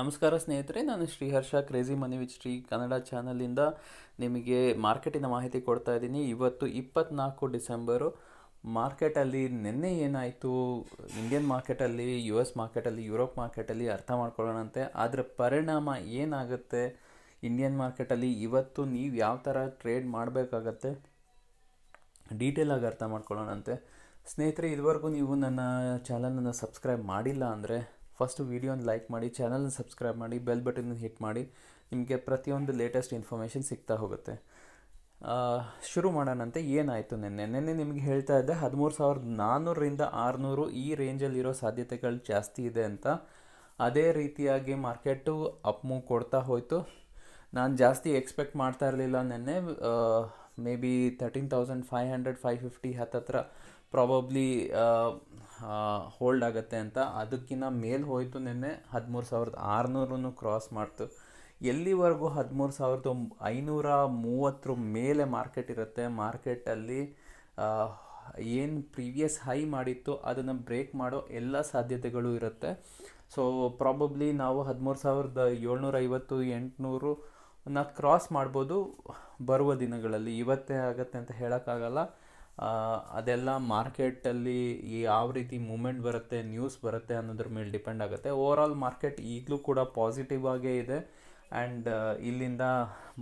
ನಮಸ್ಕಾರ ಸ್ನೇಹಿತರೆ, ನಾನು Sriharsha crazy money with Shri Kannada ಚಾನಲಿಂದ ನಿಮಗೆ ಮಾರ್ಕೆಟಿನ ಮಾಹಿತಿ ಕೊಡ್ತಾ ಇದ್ದೀನಿ. ಇವತ್ತು ಇಪ್ಪತ್ನಾಲ್ಕು ಡಿಸೆಂಬರು, ಮಾರ್ಕೆಟಲ್ಲಿ ನಿನ್ನೆ ಏನಾಯಿತು? ಇಂಡಿಯನ್ ಮಾರ್ಕೆಟಲ್ಲಿ ಯು ಎಸ್ ಮಾರ್ಕೆಟಲ್ಲಿ, ಯುರೋಪ್ ಮಾರ್ಕೆಟಲ್ಲಿ ಅರ್ಥ ಮಾಡ್ಕೊಳ್ಳೋಣಂತೆ. ಅದರ ಪರಿಣಾಮ ಏನಾಗುತ್ತೆ? ಇಂಡಿಯನ್ ಮಾರ್ಕೆಟಲ್ಲಿ ಇವತ್ತು ನೀವು ಯಾವ ಥರ ಟ್ರೇಡ್ ಮಾಡಬೇಕಾಗತ್ತೆ? ಡೀಟೇಲಾಗಿ ಅರ್ಥ ಮಾಡ್ಕೊಳ್ಳೋಣಂತೆ. ಸ್ನೇಹಿತರೆ, ಇದುವರೆಗೂ ನೀವು ನನ್ನ ಚಾನಲನ್ನು ಸಬ್ಸ್ಕ್ರೈಬ್ ಮಾಡಿಲ್ಲ ಅಂದರೆ ಫಸ್ಟು ವೀಡಿಯೋನ ಲೈಕ್ ಮಾಡಿ ಚಾನಲ್ನ ಸಬ್ಸ್ಕ್ರೈಬ್ ಮಾಡಿ, ಬೆಲ್ ಬಟನ್ ಹಿಟ್ ಮಾಡಿ, ನಿಮಗೆ ಪ್ರತಿಯೊಂದು ಲೇಟೆಸ್ಟ್ ಇನ್ಫಾರ್ಮೇಷನ್ ಸಿಗ್ತಾ ಹೋಗುತ್ತೆ. ಶುರು ಮಾಡೋಣಂತೆ, ಏನಾಯಿತು ನಿನ್ನೆ? ನಿನ್ನೆ ನಿಮಗೆ ಹೇಳ್ತಾ ಇದ್ದೆ, ಹದಿಮೂರು ಸಾವಿರದ ನಾನ್ನೂರರಿಂದ ಆರುನೂರು ಈ ರೇಂಜಲ್ಲಿರೋ ಸಾಧ್ಯತೆಗಳು ಜಾಸ್ತಿ ಇದೆ ಅಂತ. ಅದೇ ರೀತಿಯಾಗಿ ಮಾರ್ಕೆಟು ಅಪ್ ಮೂವ್ ಕೊಡ್ತಾ ಹೋಯಿತು. ನಾನು ಜಾಸ್ತಿ ಎಕ್ಸ್ಪೆಕ್ಟ್ ಮಾಡ್ತಾ ಇರಲಿಲ್ಲ ನಿನ್ನೆ. Maybe thirteen thousand five hundred five fifty ಹತ್ತತ್ರ ಪ್ರಾಬಬ್ಲಿ ಹೋಲ್ಡ್ ಆಗುತ್ತೆ ಅಂತ. ಅದಕ್ಕಿಂತ ಮೇಲೆ ಹೋಯಿತು ನಿನ್ನೆ ಹದಿಮೂರು ಸಾವಿರದ ಆರುನೂರನ್ನು ಕ್ರಾಸ್ ಮಾಡ್ತು. ಎಲ್ಲಿವರೆಗೂ ಹದಿಮೂರು ಸಾವಿರದ ಐನೂರ ಮೂವತ್ತರ ಮೇಲೆ ಮಾರ್ಕೆಟ್ ಇರುತ್ತೆ. ಮಾರ್ಕೆಟಲ್ಲಿ ಏನು ಪ್ರೀವಿಯಸ್ ಹೈ ಮಾಡಿತ್ತು ಅದನ್ನು ಬ್ರೇಕ್ ಮಾಡೋ ಎಲ್ಲ ಸಾಧ್ಯತೆಗಳು ಇರುತ್ತೆ. ಸೊ ಪ್ರಾಬಬ್ಲಿ ನಾವು ಹದಿಮೂರು ಸಾವಿರದ ಏಳ್ನೂರ ಐವತ್ತು ಎಂಟುನೂರು ಕ್ರಾಸ್ ಮಾಡ್ಬೋದು ಬರುವ ದಿನಗಳಲ್ಲಿ. ಇವತ್ತೇ ಆಗತ್ತೆ ಅಂತ ಹೇಳೋಕ್ಕಾಗಲ್ಲ. ಅದೆಲ್ಲ ಮಾರ್ಕೆಟಲ್ಲಿ ಯಾವ ರೀತಿ ಮೂಮೆಂಟ್ ಬರುತ್ತೆ, ನ್ಯೂಸ್ ಬರುತ್ತೆ ಅನ್ನೋದ್ರ ಮೇಲೆ ಡಿಪೆಂಡ್ ಆಗುತ್ತೆ. ಓವರ್ ಆಲ್ ಮಾರ್ಕೆಟ್ ಈಗಲೂ ಕೂಡ ಪಾಸಿಟಿವ್ ಆಗೇ ಇದೆ. ಆ್ಯಂಡ್ ಇಲ್ಲಿಂದ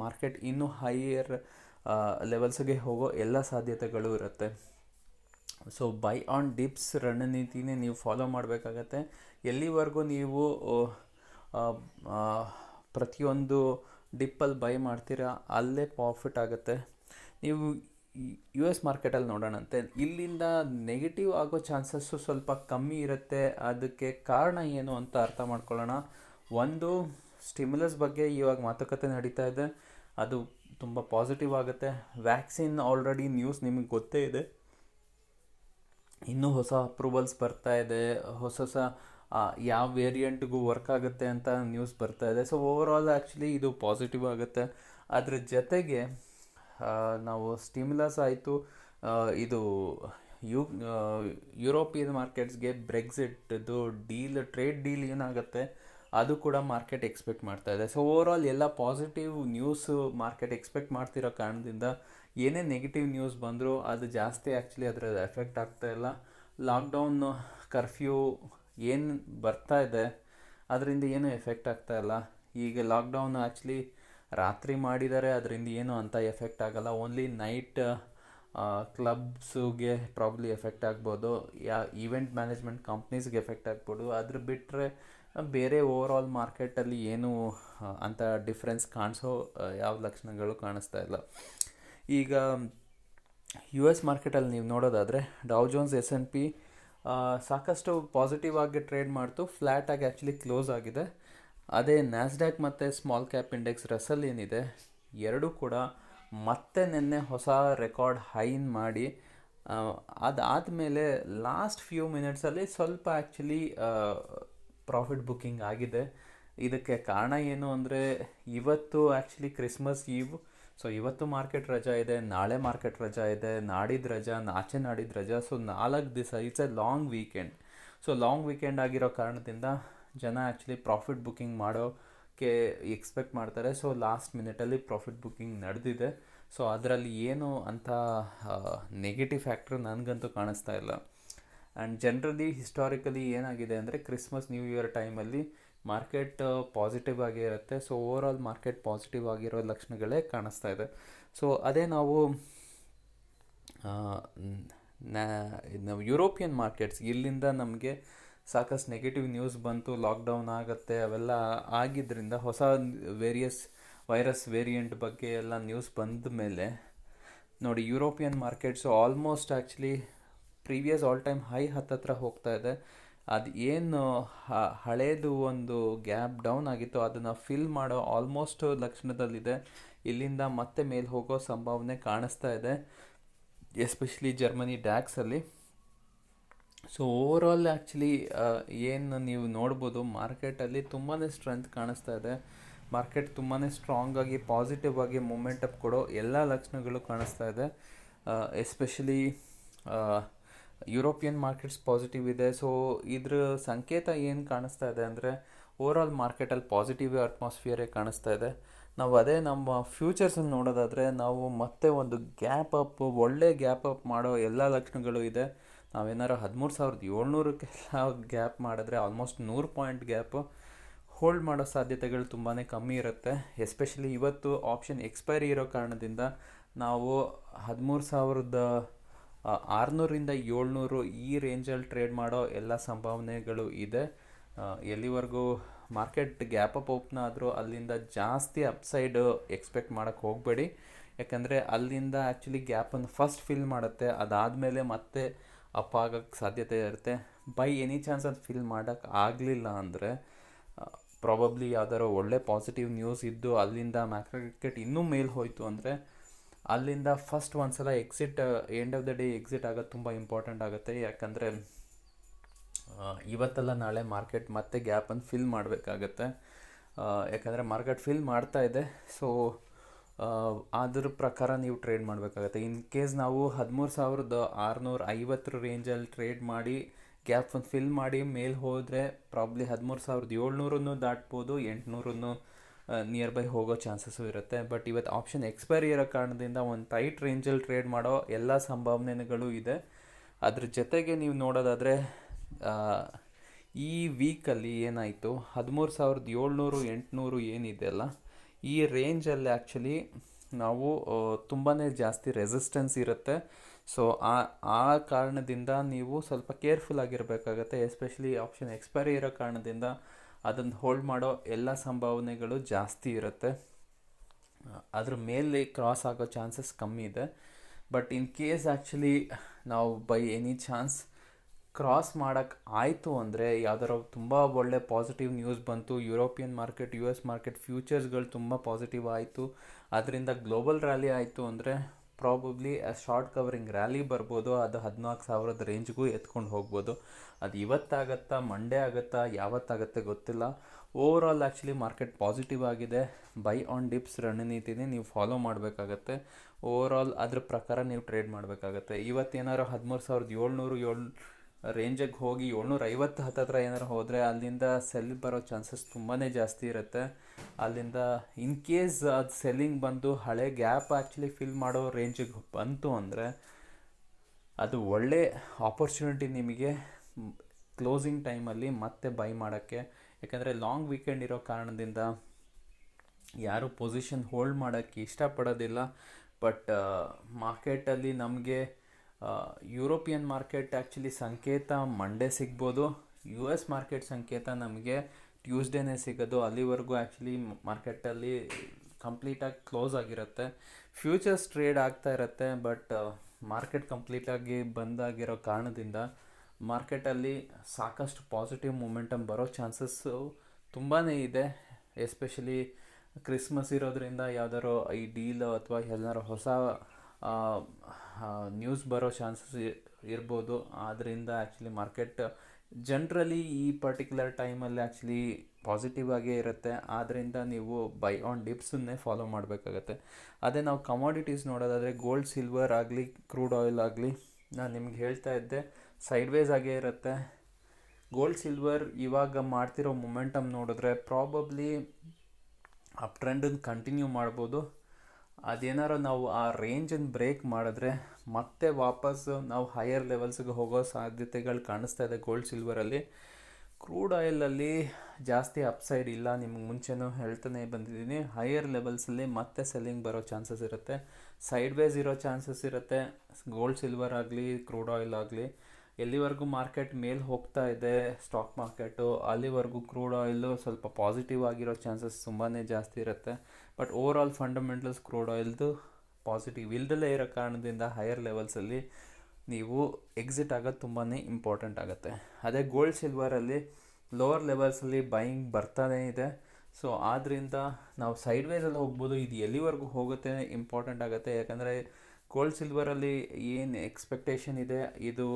ಮಾರ್ಕೆಟ್ ಇನ್ನೂ ಹೈಯರ್ ಲೆವೆಲ್ಸ್ಗೆ ಹೋಗೋ ಎಲ್ಲ ಸಾಧ್ಯತೆಗಳು ಇರುತ್ತೆ. ಸೊ ಬೈ ಆನ್ ಡಿಪ್ಸ್ ರಣನೀತಿನೇ ನೀವು ಫಾಲೋ ಮಾಡಬೇಕಾಗತ್ತೆ. ಎಲ್ಲಿವರೆಗೂ ನೀವು ಪ್ರತಿಯೊಂದು ಡಿಪ್ಪಲ್ಲಿ ಬೈ ಮಾಡ್ತೀರಾ, ಅಲ್ಲೇ ಪ್ರಾಫಿಟ್ ಆಗುತ್ತೆ. ನೀವು ಯು ಎಸ್ ಮಾರ್ಕೆಟಲ್ಲಿ ನೋಡೋಣಂತೆ, ಇಲ್ಲಿಂದ ನೆಗೆಟಿವ್ ಆಗೋ ಚಾನ್ಸಸ್ಸು ಸ್ವಲ್ಪ ಕಮ್ಮಿ ಇರುತ್ತೆ. ಅದಕ್ಕೆ ಕಾರಣ ಏನು ಅಂತ ಅರ್ಥ ಮಾಡ್ಕೊಳ್ಳೋಣ. ಒಂದು ಸ್ಟಿಮ್ಯುಲಸ್ ಬಗ್ಗೆ ಇವಾಗ ಮಾತುಕತೆ ನಡೀತಾ ಇದೆ. ಅದು ತುಂಬ ಪಾಸಿಟಿವ್ ಆಗುತ್ತೆ. ವ್ಯಾಕ್ಸಿನ್ ಆಲ್ರೆಡಿ ನ್ಯೂಸ್ ನಿಮಗೆ ಗೊತ್ತೇ ಇದೆ. ಇನ್ನೂ ಹೊಸ ಅಪ್ರೂವಲ್ಸ್ ಬರ್ತಾ ಇದೆ. ಹೊಸ ಹೊಸ ಯಾವ ವೇರಿಯಂಟ್ಗೂ ವರ್ಕ್ ಆಗುತ್ತೆ ಅಂತ ನ್ಯೂಸ್ ಬರ್ತಾ ಇದೆ. ಸೊ ಓವರ್ ಆಲ್ ಆ್ಯಕ್ಚುಲಿ ಇದು ಪಾಸಿಟಿವ್ ಆಗುತ್ತೆ. ಅದ್ರ ಜೊತೆಗೆ ನಾವು ಸ್ಟಿಮ್ಯುಲಸ್ ಆಯಿತು. ಇದು ಯು ಯುರೋಪಿಯನ್ ಮಾರ್ಕೆಟ್ಸ್ಗೆ ಬ್ರೆಕ್ಸಿಟ್ದು ಡೀಲ್ ಟ್ರೇಡ್ ಡೀಲ್ ಏನಾಗುತ್ತೆ, ಅದು ಕೂಡ ಮಾರ್ಕೆಟ್ ಎಕ್ಸ್ಪೆಕ್ಟ್ ಮಾಡ್ತಾ ಇದೆ. ಸೊ ಓವರ್ ಆಲ್ ಎಲ್ಲ ಪಾಸಿಟಿವ್ ನ್ಯೂಸು ಮಾರ್ಕೆಟ್ ಎಕ್ಸ್ಪೆಕ್ಟ್ ಮಾಡ್ತಿರೋ ಕಾರಣದಿಂದ ಏನೇ ನೆಗೆಟಿವ್ ನ್ಯೂಸ್ ಬಂದರೂ ಅದು ಜಾಸ್ತಿ ಆ್ಯಕ್ಚುಲಿ ಅದರ ಎಫೆಕ್ಟ್ ಆಗ್ತಾ ಇಲ್ಲ. ಲಾಕ್ಡೌನ್ ಕರ್ಫ್ಯೂ ಏನು ಬರ್ತಾ ಇದೆ, ಅದರಿಂದ ಏನೂ ಎಫೆಕ್ಟ್ ಆಗ್ತಾ ಇಲ್ಲ. ಈಗ ಲಾಕ್ಡೌನ್ ಆ್ಯಕ್ಚುಲಿ ರಾತ್ರಿ ಮಾಡಿದರೆ ಅದರಿಂದ ಏನೂ ಅಂತ ಎಫೆಕ್ಟ್ ಆಗಲ್ಲ. ಓನ್ಲಿ ನೈಟ್ ಕ್ಲಬ್ಸುಗೆ ಪ್ರಾಬ್ಲಿ ಎಫೆಕ್ಟ್ ಆಗ್ಬೋದು. ಯಾ ಈವೆಂಟ್ ಮ್ಯಾನೇಜ್ಮೆಂಟ್ ಕಂಪ್ನೀಸ್ಗೆ ಎಫೆಕ್ಟ್ ಆಗ್ಬೋದು. ಅದ್ರ ಬಿಟ್ಟರೆ ಬೇರೆ ಓವರ್ ಆಲ್ ಮಾರ್ಕೆಟಲ್ಲಿ ಏನೂ ಅಂತ ಡಿಫ್ರೆನ್ಸ್ ಕಾಣಿಸೋ ಯಾವ ಲಕ್ಷಣಗಳು ಕಾಣಿಸ್ತಾ ಇಲ್ಲ. ಈಗ ಯು ಎಸ್ ಮಾರ್ಕೆಟಲ್ಲಿ ನೀವು ನೋಡೋದಾದರೆ Dow Jones S and P ಸಾಕಷ್ಟು ಪಾಸಿಟಿವ್ ಆಗಿ ಟ್ರೇಡ್ ಮಾಡ್ತು. ಫ್ಲ್ಯಾಟಾಗಿ ಆ್ಯಕ್ಚುಲಿ ಕ್ಲೋಸ್ ಆಗಿದೆ. ಅದೇ ನ್ಯಾಸ್ಡ್ಯಾಕ್ ಮತ್ತು ಸ್ಮಾಲ್ ಕ್ಯಾಪ್ ಇಂಡೆಕ್ಸ್ ರಸಲ್ ಏನಿದೆ, ಎರಡೂ ಕೂಡ ಮತ್ತೆ ನಿನ್ನೆ ಹೊಸ ರೆಕಾರ್ಡ್ ಹೈನ್ ಮಾಡಿ ಅದಾದ ಮೇಲೆ ಲಾಸ್ಟ್ ಫ್ಯೂ ಮಿನಿಟ್ಸಲ್ಲಿ ಸ್ವಲ್ಪ ಆ್ಯಕ್ಚುಲಿ ಪ್ರಾಫಿಟ್ ಬುಕ್ಕಿಂಗ್ ಆಗಿದೆ. ಇದಕ್ಕೆ ಕಾರಣ ಏನು ಅಂದರೆ, ಇವತ್ತು ಆ್ಯಕ್ಚುಲಿ ಕ್ರಿಸ್ಮಸ್ ಈವ್ ಸೊ ಇವತ್ತು ಮಾರ್ಕೆಟ್ ರಜಾ ಇದೆ, ನಾಳೆ ಮಾರ್ಕೆಟ್ ರಜಾ ಇದೆ, ನಾಡಿದ ರಜಾ, ನಾಚೆ ನಾಡಿದ ರಜಾ ಸೊ ನಾಲ್ಕು ದಿವಸ it's a long weekend so long weekend ಆಗಿರೋ ಕಾರಣದಿಂದ ಜನ ಆ್ಯಕ್ಚುಲಿ ಪ್ರಾಫಿಟ್ ಬುಕ್ಕಿಂಗ್ ಮಾಡೋಕ್ಕೆ ಎಕ್ಸ್ಪೆಕ್ಟ್ ಮಾಡ್ತಾರೆ. ಸೊ ಲಾಸ್ಟ್ ಮಿನಿಟಲ್ಲಿ ಪ್ರಾಫಿಟ್ ಬುಕ್ಕಿಂಗ್ ನಡೆದಿದೆ. ಸೊ ಅದರಲ್ಲಿ ಏನು ಅಂಥ ನೆಗೆಟಿವ್ ಫ್ಯಾಕ್ಟ್ರ್ ನನಗಂತೂ ಕಾಣಿಸ್ತಾ ಇಲ್ಲ. ಆ್ಯಂಡ್ ಜನ್ರಲಿ ಹಿಸ್ಟಾರಿಕಲಿ ಏನಾಗಿದೆ ಅಂದರೆ ಕ್ರಿಸ್ಮಸ್ ನ್ಯೂ ಇಯರ್ ಟೈಮಲ್ಲಿ ಮಾರ್ಕೆಟ್ ಪಾಸಿಟಿವ್ ಆಗೇ ಇರುತ್ತೆ. So overall market positive ಆಗಿರೋ ಲಕ್ಷಣಗಳೇ ಕಾಣಿಸ್ತಾ ಇದೆ. ಸೊ ಅದೇ ನಾವು ನಾವು ಯುರೋಪಿಯನ್ ಮಾರ್ಕೆಟ್ಸ್ ಇಲ್ಲಿಂದ ನಮಗೆ ಸಾಕಷ್ಟು ನೆಗೆಟಿವ್ ನ್ಯೂಸ್ ಬಂತು ಲಾಕ್ಡೌನ್ ಆಗುತ್ತೆ, ಅವೆಲ್ಲ ಆಗಿದ್ದರಿಂದ ಹೊಸ ವೇರಿಯಸ್ ವೈರಸ್ ವೇರಿಯಂಟ್ ಬಗ್ಗೆ ಎಲ್ಲ ನ್ಯೂಸ್ ಬಂದ ಮೇಲೆ ನೋಡಿ European markets almost actually previous all time high ಹತ್ತತ್ರ ಹೋಗ್ತಾ ಇದೆ. ಅದು ಏನು ಹಳೇದು ಒಂದು ಗ್ಯಾಪ್ ಡೌನ್ ಆಗಿತ್ತು, ಅದನ್ನು ಫಿಲ್ ಮಾಡೋ ಆಲ್ಮೋಸ್ಟ್ ಲಕ್ಷಣದಲ್ಲಿದೆ. ಇಲ್ಲಿಂದ ಮತ್ತೆ ಮೇಲೆ ಹೋಗೋ ಸಂಭಾವನೆ ಕಾಣಿಸ್ತಾ ಇದೆ ಎಸ್ಪೆಷಲಿ ಜರ್ಮನಿ ಡ್ಯಾಕ್ಸಲ್ಲಿ ಸೊ ಓವರ್ ಆಲ್ ಆ್ಯಕ್ಚುಲಿ ಏನು ನೀವು ನೋಡ್ಬೋದು, ಮಾರ್ಕೆಟಲ್ಲಿ ತುಂಬಾ ಸ್ಟ್ರೆಂತ್ ಕಾಣಿಸ್ತಾ ಇದೆ. ಮಾರ್ಕೆಟ್ ತುಂಬಾ ಸ್ಟ್ರಾಂಗ್ ಆಗಿ ಪಾಸಿಟಿವ್ ಆಗಿ ಮೂಮೆಂಟಪ್ ಕೊಡೋ ಎಲ್ಲ ಲಕ್ಷಣಗಳು ಕಾಣಿಸ್ತಾ ಇದೆ. ಎಸ್ಪೆಷಲಿ ಯುರೋಪಿಯನ್ ಮಾರ್ಕೆಟ್ಸ್ ಪಾಸಿಟಿವ್ ಇದೆ. ಸೊ ಇದ್ರ ಸಂಕೇತ ಏನು ಕಾಣಿಸ್ತಾ ಇದೆ ಅಂದರೆ ಓವರಾಲ್ ಮಾರ್ಕೆಟಲ್ಲಿ ಪಾಸಿಟಿವ್ ಅಟ್ಮಾಸ್ಫಿಯರೇ ಕಾಣಿಸ್ತಾ ಇದೆ. ನಾವು ಅದೇ ನಮ್ಮ ಫ್ಯೂಚರ್ಸನ್ನು ನೋಡೋದಾದರೆ, ನಾವು ಮತ್ತೆ ಒಂದು ಗ್ಯಾಪ್ ಅಪ್ ಒಳ್ಳೆ ಗ್ಯಾಪ್ ಅಪ್ ಮಾಡೋ ಎಲ್ಲ ಲಕ್ಷಣಗಳು ಇದೆ. ನಾವೇನಾರು ಹದಿಮೂರು ಸಾವಿರದ ಏಳ್ನೂರಕ್ಕೆಲ್ಲ ಗ್ಯಾಪ್ ಮಾಡಿದ್ರೆ ಆಲ್ಮೋಸ್ಟ್ ನೂರು ಪಾಯಿಂಟ್ ಗ್ಯಾಪು ಹೋಲ್ಡ್ ಮಾಡೋ ಸಾಧ್ಯತೆಗಳು ತುಂಬಾ ಕಮ್ಮಿ ಇರುತ್ತೆ. ಎಸ್ಪೆಷಲಿ ಇವತ್ತು ಆಪ್ಷನ್ ಎಕ್ಸ್ಪೈರಿ ಇರೋ ಕಾರಣದಿಂದ ನಾವು ಹದಿಮೂರು ಸಾವಿರದ ಆರುನೂರಿಂದ ಏಳ್ನೂರು ಈ ರೇಂಜಲ್ಲಿ ಟ್ರೇಡ್ ಮಾಡೋ ಎಲ್ಲ ಸಂಭಾವನೆಗಳು ಇದೆ. ಎಲ್ಲಿವರೆಗೂ ಮಾರ್ಕೆಟ್ ಗ್ಯಾಪ್ ಅಪ್ ಓಪನ್ ಆದರೂ ಅಲ್ಲಿಂದ ಜಾಸ್ತಿ ಅಪ್ಸೈಡ್ ಎಕ್ಸ್ಪೆಕ್ಟ್ ಮಾಡೋಕ್ಕೆ ಹೋಗಬೇಡಿ. ಯಾಕಂದರೆ ಅಲ್ಲಿಂದ ಆ್ಯಕ್ಚುಲಿ ಗ್ಯಾಪನ್ನು ಫಸ್ಟ್ ಫಿಲ್ ಮಾಡುತ್ತೆ. ಅದಾದಮೇಲೆ ಮತ್ತೆ ಅಪ್ ಆಗೋಕ್ಕೆ ಸಾಧ್ಯತೆ ಇರುತ್ತೆ. ಬೈ ಎನಿ ಚಾನ್ಸ್ ಅದು ಫಿಲ್ ಮಾಡೋಕ್ಕೆ ಆಗಲಿಲ್ಲ ಅಂದರೆ ಪ್ರಾಬಬ್ಲಿ ಯಾವ್ದಾರು ಒಳ್ಳೆ ಪಾಸಿಟಿವ್ ನ್ಯೂಸ್ ಇದ್ದು ಅಲ್ಲಿಂದ ಮಾರ್ಕೆಟ್ ಇನ್ನೂ ಮೇಲ್ ಹೋಯಿತು ಅಂದರೆ, ಅಲ್ಲಿಂದ ಫಸ್ಟ್ ಒಂದ್ಸಲ exit end of the day exit ಆಗೋದು ತುಂಬ ಇಂಪಾರ್ಟೆಂಟ್ ಆಗುತ್ತೆ. ಯಾಕಂದರೆ ಇವತ್ತಲ್ಲ ನಾಳೆ ಮಾರ್ಕೆಟ್ ಮತ್ತೆ ಗ್ಯಾಪನ್ನು ಫಿಲ್ ಮಾಡಬೇಕಾಗತ್ತೆ. ಯಾಕಂದರೆ ಮಾರ್ಕೆಟ್ ಫಿಲ್ ಮಾಡ್ತಾ ಇದೆ. ಸೊ ಅದ್ರ ಪ್ರಕಾರ ನೀವು ಟ್ರೇಡ್ ಮಾಡಬೇಕಾಗತ್ತೆ. ಇನ್ ಕೇಸ್ ನಾವು ಹದಿಮೂರು ಸಾವಿರದ ಆರುನೂರ ಐವತ್ತರ ರೇಂಜಲ್ಲಿ ಟ್ರೇಡ್ ಮಾಡಿ ಗ್ಯಾಪ್ ಒಂದು ಫಿಲ್ ಮಾಡಿ, ಮೇಲೆ ಹೋದರೆ ಪ್ರಾಬ್ಲಿ ಹದಿಮೂರು ಸಾವಿರದ ಏಳ್ನೂರನ್ನು ದಾಟ್ಬೋದು, ಎಂಟುನೂರನ್ನು ನಿಯರ್ ಬೈ ಹೋಗೋ ಚಾನ್ಸಸ್ಸು ಇರುತ್ತೆ. ಬಟ್ ಇವತ್ತು ಆಪ್ಷನ್ ಎಕ್ಸ್ಪೈರಿ ಇರೋ ಕಾರಣದಿಂದ ಒಂದು ಟೈಟ್ ರೇಂಜಲ್ಲಿ ಟ್ರೇಡ್ ಮಾಡೋ ಎಲ್ಲ ಸಂಭಾವನೆಗಳು ಇದೆ. ಅದ್ರ ಜೊತೆಗೆ ನೀವು ನೋಡೋದಾದರೆ ಈ ವೀಕಲ್ಲಿ ಏನಾಯಿತು? ಹದಿಮೂರು ಸಾವಿರದ ಏಳ್ನೂರು, ಎಂಟುನೂರು ಏನಿದೆಯಲ್ಲ ಈ ರೇಂಜಲ್ಲಿ ಆ್ಯಕ್ಚುಲಿ ನಾವು ತುಂಬಾ ಜಾಸ್ತಿ ರೆಸಿಸ್ಟೆನ್ಸ್ ಇರುತ್ತೆ. ಸೊ ಆ ಆ ಕಾರಣದಿಂದ ನೀವು ಸ್ವಲ್ಪ ಕೇರ್ಫುಲ್ ಆಗಿರಬೇಕಾಗತ್ತೆ ಎಸ್ಪೆಷಲಿ ಆಪ್ಷನ್ ಎಕ್ಸ್ಪೈರಿ ಇರೋ ಕಾರಣದಿಂದ ಅದನ್ನು ಹೋಲ್ಡ್ ಮಾಡೋ ಎಲ್ಲ ಸಂಭಾವನೆಗಳು ಜಾಸ್ತಿ ಇರುತ್ತೆ. ಅದ್ರ ಮೇಲೆ ಕ್ರಾಸ್ ಆಗೋ ಚಾನ್ಸಸ್ ಕಮ್ಮಿ ಇದೆ. ಬಟ್ ಇನ್ ಕೇಸ್ ಆ್ಯಕ್ಚುಲಿ ನಾವು ಬೈ ಎನಿ ಚಾನ್ಸ್ ಕ್ರಾಸ್ ಮಾಡೋಕ್ಕೆ ಆಯಿತು ಅಂದರೆ ಯಾವ್ದಾರ ತುಂಬ ಒಳ್ಳೆ ಪಾಸಿಟಿವ್ ನ್ಯೂಸ್ ಬಂತು. European market U S market ಫ್ಯೂಚರ್ಸ್ಗಳು ತುಂಬ ಪಾಸಿಟಿವ್ ಆಯಿತು. ಅದರಿಂದ ಗ್ಲೋಬಲ್ ರ್ಯಾಲಿ ಆಯಿತು ಅಂದರೆ ಪ್ರಾಬಬ್ಲಿ ಶಾರ್ಟ್ ಕವರಿಂಗ್ ರ್ಯಾಲಿ ಬರ್ಬೋದು. ಅದು ಹದಿನಾಲ್ಕು ಸಾವಿರದ ರೇಂಜ್ಗೂ ಎತ್ಕೊಂಡು ಹೋಗ್ಬೋದು. ಅದು ಇವತ್ತಾಗತ್ತಾ ಮಂಡೇ ಆಗುತ್ತಾ, ಯಾವತ್ತಾಗತ್ತೆ ಗೊತ್ತಿಲ್ಲ. Overall actually market positive ಆಗಿದೆ. ಬೈ ಆನ್ ಡಿಪ್ಸ್ ರಣನೀತಿನೇ ನೀವು ಫಾಲೋ ಮಾಡಬೇಕಾಗತ್ತೆ. ಓವರ್ ಆಲ್ ಅದ್ರ ಪ್ರಕಾರ ನೀವು ಟ್ರೇಡ್ ಮಾಡಬೇಕಾಗತ್ತೆ. ಇವತ್ತೇನಾರು ಹದಿಮೂರು ಸಾವಿರದ ಏಳ್ನೂರು ಏಳು ರೇಂಜಿಗೆ ಹೋಗಿ ಏಳ್ನೂರ ಐವತ್ತು ಹತ್ತತ್ರ ಏನಾರು ಹೋದರೆ ಅಲ್ಲಿಂದ ಸೆಲ್ ಬರೋ ಚಾನ್ಸಸ್ ತುಂಬಾ ಜಾಸ್ತಿ ಇರುತ್ತೆ. ಅಲ್ಲಿಂದ ಇನ್ ಕೇಸ್ ಅದು ಸೆಲ್ಲಿಂಗ್ ಬಂದು ಹಳೆ ಗ್ಯಾಪ್ ಆ್ಯಕ್ಚುಲಿ ಫಿಲ್ ಮಾಡೋ ರೇಂಜಿಗೆ ಬಂತು ಅಂದರೆ ಅದು ಒಳ್ಳೆ ಆಪರ್ಚುನಿಟಿ ನಿಮಗೆ ಕ್ಲೋಸಿಂಗ್ ಟೈಮಲ್ಲಿ ಮತ್ತೆ ಬೈ ಮಾಡೋಕ್ಕೆ. ಯಾಕಂದರೆ ಲಾಂಗ್ ವೀಕೆಂಡ್ ಇರೋ ಕಾರಣದಿಂದ ಯಾರು ಪೊಸಿಷನ್ ಹೋಲ್ಡ್ ಮಾಡೋಕ್ಕೆ ಇಷ್ಟಪಡೋದಿಲ್ಲ. ಬಟ್ ಮಾರ್ಕೆಟಲ್ಲಿ ನಮಗೆ ಯುರೋಪಿಯನ್ ಮಾರ್ಕೆಟ್ ಆ್ಯಕ್ಚುಲಿ ಸಂಕೇತ ಮಂಡೇ ಸಿಗ್ಬೋದು. ಯು ಎಸ್ ಮಾರ್ಕೆಟ್ ಸಂಕೇತ ನಮಗೆ ಟ್ಯೂಸ್ಡೇನೇ ಸಿಗೋದು. ಅಲ್ಲಿವರೆಗೂ ಆ್ಯಕ್ಚುಲಿ ಮಾರ್ಕೆಟಲ್ಲಿ ಕಂಪ್ಲೀಟಾಗಿ ಕ್ಲೋಸ್ ಆಗಿರುತ್ತೆ. ಫ್ಯೂಚರ್ಸ್ ಟ್ರೇಡ್ ಆಗ್ತಾ ಇರುತ್ತೆ ಬಟ್ ಮಾರ್ಕೆಟ್ ಕಂಪ್ಲೀಟಾಗಿ ಬಂದಾಗಿರೋ ಕಾರಣದಿಂದ ಮಾರ್ಕೆಟಲ್ಲಿ ಸಾಕಷ್ಟು ಪಾಸಿಟಿವ್ ಮೂಮೆಂಟಮ್ ಬರೋ ಚಾನ್ಸಸ್ಸು ತುಂಬಾ ಇದೆ. ಎಸ್ಪೆಷಲಿ ಕ್ರಿಸ್ಮಸ್ ಇರೋದ್ರಿಂದ ಯಾವ್ದಾರು ಈ ಡೀಲ್ ಅಥವಾ ಎಲ್ಲಾರು ಹೊಸ ನ್ಯೂಸ್ ಬರೋ ಚಾನ್ಸಸ್ ಇರ್ಬೋದು. ಆದ್ದರಿಂದ ಆ್ಯಕ್ಚುಲಿ ಮಾರ್ಕೆಟ್ ಜನ್ರಲಿ ಈ ಪರ್ಟಿಕ್ಯುಲರ್ ಟೈಮಲ್ಲಿ ಆ್ಯಕ್ಚುಲಿ ಪಾಸಿಟಿವ್ ಆಗೇ ಇರುತ್ತೆ. ಆದ್ದರಿಂದ ನೀವು ಬೈ ಆನ್ ಡಿಪ್ಸನ್ನೇ ಫಾಲೋ ಮಾಡಬೇಕಾಗತ್ತೆ. ಅದೇ ನಾವು ಕಮಾಡಿಟೀಸ್ ನೋಡೋದಾದರೆ ಗೋಲ್ಡ್ ಸಿಲ್ವರ್ ಆಗಲಿ ಕ್ರೂಡ್ ಆಯಿಲ್ ಆಗಲಿ, ನಾನು ನಿಮ್ಗೆ ಹೇಳ್ತಾ ಇದ್ದೆ ಸೈಡ್ವೇಸ್ ಆಗೇ ಇರುತ್ತೆ. ಗೋಲ್ಡ್ ಸಿಲ್ವರ್ ಇವಾಗ ಮಾಡ್ತಿರೋ ಮೊಮೆಂಟಮ್ ನೋಡಿದ್ರೆ ಪ್ರಾಬಬ್ಲಿ ಅಪ್ ಟ್ರೆಂಡನ್ನು ಕಂಟಿನ್ಯೂ ಮಾಡ್ಬೋದು. ಅದೇನಾರು ನಾವು ಆ ರೇಂಜನ್ನು ಬ್ರೇಕ್ ಮಾಡಿದ್ರೆ ಮತ್ತೆ ವಾಪಸ್ ನಾವು ಹೈಯರ್ ಲೆವೆಲ್ಸ್ಗೆ ಹೋಗೋ ಸಾಧ್ಯತೆಗಳು ಕಾಣಿಸ್ತಾ ಇದೆ ಗೋಲ್ಡ್ ಸಿಲ್ವರಲ್ಲಿ ಕ್ರೂಡ್ ಆಯಿಲಲ್ಲಿ ಜಾಸ್ತಿ ಅಪ್ಸೈಡ್ ಇಲ್ಲ, ನಿಮ್ಗೆ ಮುಂಚೆನೂ ಹೇಳ್ತಾನೆ ಬಂದಿದ್ದೀನಿ. ಹೈಯರ್ ಲೆವೆಲ್ಸಲ್ಲಿ ಮತ್ತೆ ಸೆಲ್ಲಿಂಗ್ ಬರೋ ಚಾನ್ಸಸ್ ಇರುತ್ತೆ. ಸೈಡ್ ವೇಸ್ ಇರೋ ಚಾನ್ಸಸ್ ಇರುತ್ತೆ. ಗೋಲ್ಡ್ ಸಿಲ್ವರ್ ಆಗಲಿ ಕ್ರೂಡ್ ಆಯಿಲ್ ಆಗಲಿ. ಎಲ್ಲಿವರೆಗೂ ಮಾರ್ಕೆಟ್ ಮೇಲೆ ಹೋಗ್ತಾ ಇದೆ, ಸ್ಟಾಕ್ ಮಾರ್ಕೆಟು, ಅಲ್ಲಿವರೆಗೂ ಕ್ರೂಡ್ ಆಯಿಲು ಸ್ವಲ್ಪ ಪಾಸಿಟಿವ್ ಆಗಿರೋ ಚಾನ್ಸಸ್ ತುಂಬಾ ಜಾಸ್ತಿ ಇರುತ್ತೆ. But overall fundamentals crude ಆಯಿಲ್ದು ಪಾಸಿಟಿವ್ ಇಲ್ದಲೇ ಇರೋ ಕಾರಣದಿಂದ ಹೈಯರ್ ಲೆವೆಲ್ಸಲ್ಲಿ ನೀವು ಎಕ್ಸಿಟ್ ಆಗೋದು ತುಂಬಾ ಇಂಪಾರ್ಟೆಂಟ್ ಆಗುತ್ತೆ. ಅದೇ ಗೋಲ್ಡ್ ಸಿಲ್ವರಲ್ಲಿ ಲೋವರ್ ಲೆವೆಲ್ಸಲ್ಲಿ ಬೈಯಿಂಗ್ ಬರ್ತಾನೇ ಇದೆ. ಸೊ ಆದ್ದರಿಂದ ನಾವು ಸೈಡ್ ವೇಸಲ್ಲಿ ಹೋಗ್ಬೋದು, ಇದು ಎಲ್ಲಿವರೆಗೂ ಹೋಗುತ್ತೆ ಇಂಪಾರ್ಟೆಂಟ್ ಆಗುತ್ತೆ. ಯಾಕಂದರೆ ಗೋಲ್ಡ್ ಸಿಲ್ವರಲ್ಲಿ ಏನು ಎಕ್ಸ್ಪೆಕ್ಟೇಷನ್ ಇದೆ, ಇದು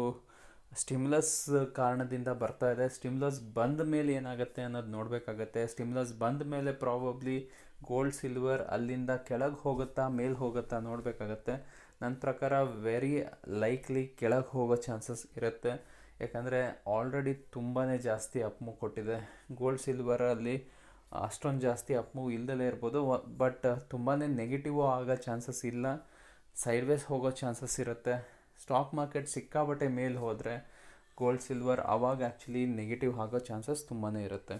ಸ್ಟಿಮ್ಲಸ್ ಕಾರಣದಿಂದ ಬರ್ತಾ ಇದೆ. ಸ್ಟಿಮ್ಲಸ್ ಬಂದ ಮೇಲೆ ಏನಾಗುತ್ತೆ ಅನ್ನೋದು ನೋಡಬೇಕಾಗತ್ತೆ. ಸ್ಟಿಮ್ಲಸ್ ಬಂದ ಮೇಲೆ ಪ್ರಾಬಬ್ಲಿ ಗೋಲ್ಡ್ ಸಿಲ್ವರ್ ಅಲ್ಲಿಂದ ಕೆಳಗೆ ಹೋಗುತ್ತಾ ಮೇಲೆ ಹೋಗುತ್ತಾ ನೋಡಬೇಕಾಗತ್ತೆ. ನನ್ನ ಪ್ರಕಾರ ವೆರಿ ಲೈಕ್ಲಿ ಕೆಳಗೆ ಹೋಗೋ ಚಾನ್ಸಸ್ ಇರುತ್ತೆ. ಯಾಕಂದರೆ ಆಲ್ರೆಡಿ ತುಂಬಾ ಜಾಸ್ತಿ ಅಪ್ ಮೂವ್ ಕೊಟ್ಟಿದೆ. ಗೋಲ್ಡ್ ಸಿಲ್ವರಲ್ಲಿ ಅಷ್ಟೊಂದು ಜಾಸ್ತಿ ಅಪ್ ಮೂವ್ ಇಲ್ದಲೇ ಇರ್ಬೋದು. ಬಟ್ ತುಂಬಾ ನೆಗೆಟಿವ್ ಆಗೋ ಚಾನ್ಸಸ್ ಇಲ್ಲ. ಸೈಡ್ವೇಸ್ ಹೋಗೋ ಚಾನ್ಸಸ್ ಇರುತ್ತೆ. ಸ್ಟಾಕ್ ಮಾರ್ಕೆಟ್ ಸಿಕ್ಕಾಬಟ್ಟೆ ಮೇಲೆ ಹೋದರೆ ಗೋಲ್ಡ್ ಸಿಲ್ವರ್ ಆವಾಗ ಆ್ಯಕ್ಚುಲಿ ನೆಗೆಟಿವ್ ಆಗೋ ಚಾನ್ಸಸ್ ತುಂಬಾ ಇರುತ್ತೆ.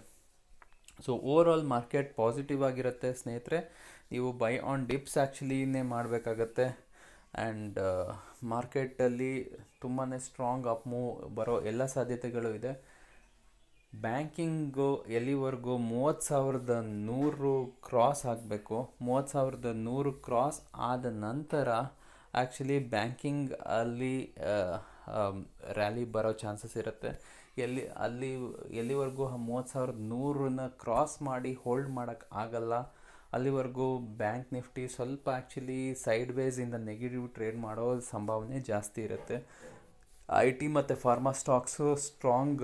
So overall market positive ಆಗಿರುತ್ತೆ ಸ್ನೇಹಿತರೆ. ನೀವು ಬೈ ಆನ್ ಡಿಪ್ಸ್ ಆ್ಯಕ್ಚುಲಿನೇ ಮಾಡಬೇಕಾಗತ್ತೆ. ಆ್ಯಂಡ್ ಮಾರ್ಕೆಟಲ್ಲಿ ತುಂಬಾ ಸ್ಟ್ರಾಂಗ್ ಅಪ್ ಮೂವ್ ಬರೋ ಎಲ್ಲ ಸಾಧ್ಯತೆಗಳು ಇದೆ. ಬ್ಯಾಂಕಿಂಗು ಎಲ್ಲಿವರೆಗೂ ಮೂವತ್ತು ಸಾವಿರದ ನೂರು ಕ್ರಾಸ್ ಆಗಬೇಕು. ಮೂವತ್ತು ಸಾವಿರದ ನೂರು ಕ್ರಾಸ್ ಆದ ನಂತರ ಆ್ಯಕ್ಚುಲಿ ಬ್ಯಾಂಕಿಂಗ್ ಅಲ್ಲಿ ರ್ಯಾಲಿ ಬರೋ ಚಾನ್ಸಸ್ ಇರುತ್ತೆ. ಎಲ್ಲಿ, ಅಲ್ಲಿ, ಎಲ್ಲಿವರೆಗೂ ಮೂವತ್ತು ಸಾವಿರದ ನೂರನ್ನ ಕ್ರಾಸ್ ಮಾಡಿ ಹೋಲ್ಡ್ ಮಾಡೋಕ್ಕೆ ಆಗಲ್ಲ. ಅಲ್ಲಿವರೆಗೂ ಬ್ಯಾಂಕ್ ನಿಫ್ಟಿ ಸ್ವಲ್ಪ ಆ್ಯಕ್ಚುಲಿ ಸೈಡ್ ವೇಸಿಂದ ನೆಗೆಟಿವ್ ಟ್ರೇಡ್ ಮಾಡೋ ಸಂಭಾವನೆ ಜಾಸ್ತಿ ಇರುತ್ತೆ. ಐ ಟಿ ಮತ್ತು ಫಾರ್ಮಾ ಸ್ಟಾಕ್ಸು ಸ್ಟ್ರಾಂಗ್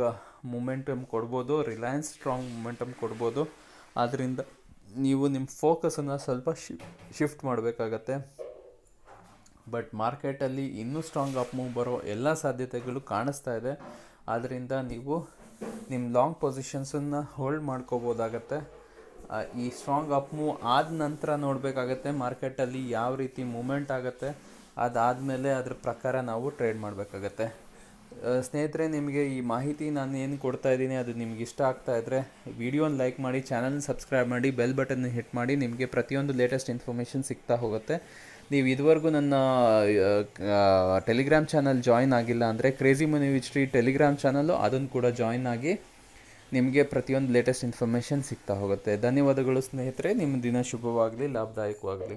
ಮೂಮೆಂಟಮ್ ಕೊಡ್ಬೋದು. ರಿಲಯನ್ಸ್ ಸ್ಟ್ರಾಂಗ್ ಮೂಮೆಂಟಮ್ ಕೊಡ್ಬೋದು. ಆದ್ದರಿಂದ ನೀವು ನಿಮ್ಮ ಫೋಕಸನ್ನು ಸ್ವಲ್ಪ ಶಿಫ್ಟ್ ಮಾಡಬೇಕಾಗತ್ತೆ. ಬಟ್ ಮಾರ್ಕೆಟಲ್ಲಿ ಇನ್ನೂ ಸ್ಟ್ರಾಂಗ್ ಅಪ್ ಮೂವ್ ಬರೋ ಎಲ್ಲ ಸಾಧ್ಯತೆಗಳು ಕಾಣಿಸ್ತಾ ಇದೆ. ಆದ್ದರಿಂದ ನೀವು ನಿಮ್ಮ ಲಾಂಗ್ ಪೊಸಿಷನ್ಸನ್ನು ಹೋಲ್ಡ್ ಮಾಡ್ಕೋಬೋದಾಗತ್ತೆ. ಈ ಸ್ಟ್ರಾಂಗ್ ಅಪ್ ಮೂವ್ ಆದ ನಂತರ ನೋಡಬೇಕಾಗತ್ತೆ ಮಾರ್ಕೆಟಲ್ಲಿ ಯಾವ ರೀತಿ ಮೂಮೆಂಟ್ ಆಗುತ್ತೆ. ಅದಾದಮೇಲೆ ಅದ್ರ ಪ್ರಕಾರ ನಾವು ಟ್ರೇಡ್ ಮಾಡಬೇಕಾಗತ್ತೆ. ಸ್ನೇಹಿತರೆ, ನಿಮಗೆ ಈ ಮಾಹಿತಿ ನಾನು ಏನು ಕೊಡ್ತಾ ಇದ್ದೀನಿ ಅದು ನಿಮ್ಗೆ ಇಷ್ಟ ಆಗ್ತಾ ಇದ್ದರೆ ವಿಡಿಯೋನ ಲೈಕ್ ಮಾಡಿ ಚಾನಲ್ನ ಸಬ್ಸ್ಕ್ರೈಬ್ ಮಾಡಿ ಬೆಲ್ ಬಟನ್ ಹಿಟ್ ಮಾಡಿ, ನಿಮಗೆ ಪ್ರತಿಯೊಂದು ಲೇಟೆಸ್ಟ್ ಇನ್ಫಾರ್ಮೇಷನ್ ಸಿಗ್ತಾ ಹೋಗುತ್ತೆ. ನೀವು ಇದುವರೆಗೂ ನನ್ನ ಟೆಲಿಗ್ರಾಮ್ ಚಾನಲ್ ಜಾಯ್ನ್ ಆಗಿಲ್ಲ ಅಂದರೆ crazy money with Shri Telegram channel ಅದನ್ನು ಕೂಡ ಜಾಯ್ನ್ ಆಗಿ ನಿಮಗೆ ಪ್ರತಿಯೊಂದು ಲೇಟೆಸ್ಟ್ ಇನ್ಫಾರ್ಮೇಷನ್ ಸಿಗ್ತಾ ಹೋಗುತ್ತೆ. ಧನ್ಯವಾದಗಳು ಸ್ನೇಹಿತರೆ, ನಿಮ್ಮ ದಿನ ಶುಭವಾಗಲಿ, ಲಾಭದಾಯಕವಾಗಲಿ.